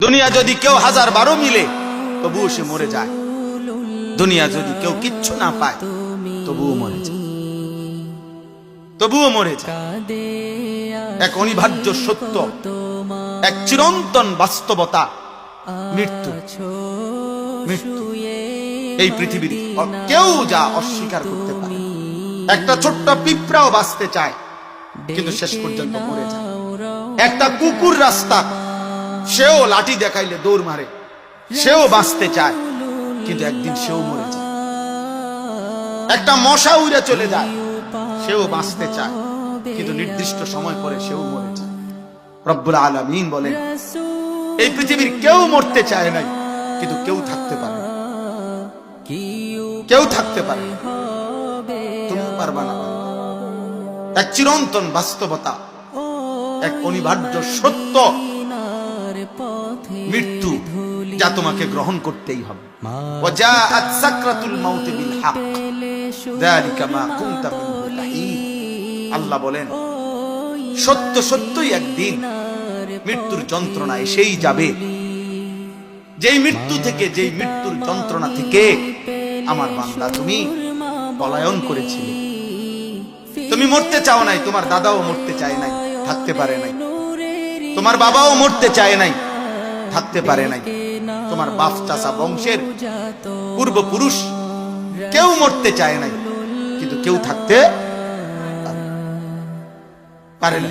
দুনিয়া যদি কেউ হাজার বারো মিলে, তবুও সে মরে যায়। দুনিয়া যদি কেউ কিচ্ছু না পায়, তবুও মরে যায়। তবুও মরে যায়। এক অনিবার্য সত্য, এক চিরন্তন বাস্তবতা মৃত্যু। মৃত্যু। এই পৃথিবীর কেউ যা অস্বীকার করতে পারে। একটা ছোট্ট পিঁপড়াও বাঁচতে চায়, কিন্তু শেষ পর্যন্ত মরে যায়। একটা কুকুর রাস্তা সেও লাঠি দেখাইলে দৌড় মারে। সেও বাঁচতে চায়, কিন্তু একদিন সেও মরে যায়। একটা মশা উড়ে চলে যায়, সেও বাঁচতে চায়, কিন্তু নির্দিষ্ট সময় পরে সেও মরে যায়। রব্বুল আলামিন বলেন, এই পৃথিবীর কেউ মরতে চায় নাই, কিন্তু কেউ থাকতে পারে কেউ থাকতে পারে। তুমি পারবা না এক চিরন্তন বাস্তবতা, এক অনিবার্য সত্য মৃত্যু যা তোমাকে গ্রহণ করতেই হবে وجاءت سكرة الموت بالحق ذلك ما كنت منه تحيد আল্লাহ বলেন সত্য সত্যই একদিন মৃত্যুর যন্ত্রণা এসেই যাবে যেই মৃত্যু থেকে যেই মৃত্যুর যন্ত্রণা থেকে আমার বান্দা তুমি পলায়ন করেছিলে তুমি মরতে চাও নাই তোমার দাদাও মরতে চায় নাই থাকতে পারে নাই তোমার বাবাও মরতে চায় নাই, থাকতে পারে নাই। তোমার বাপ চাষা বংশের পূর্বপুরুষ কেউ মরতে চায় নাই, কিন্তু কেউ থাকতে পারে- না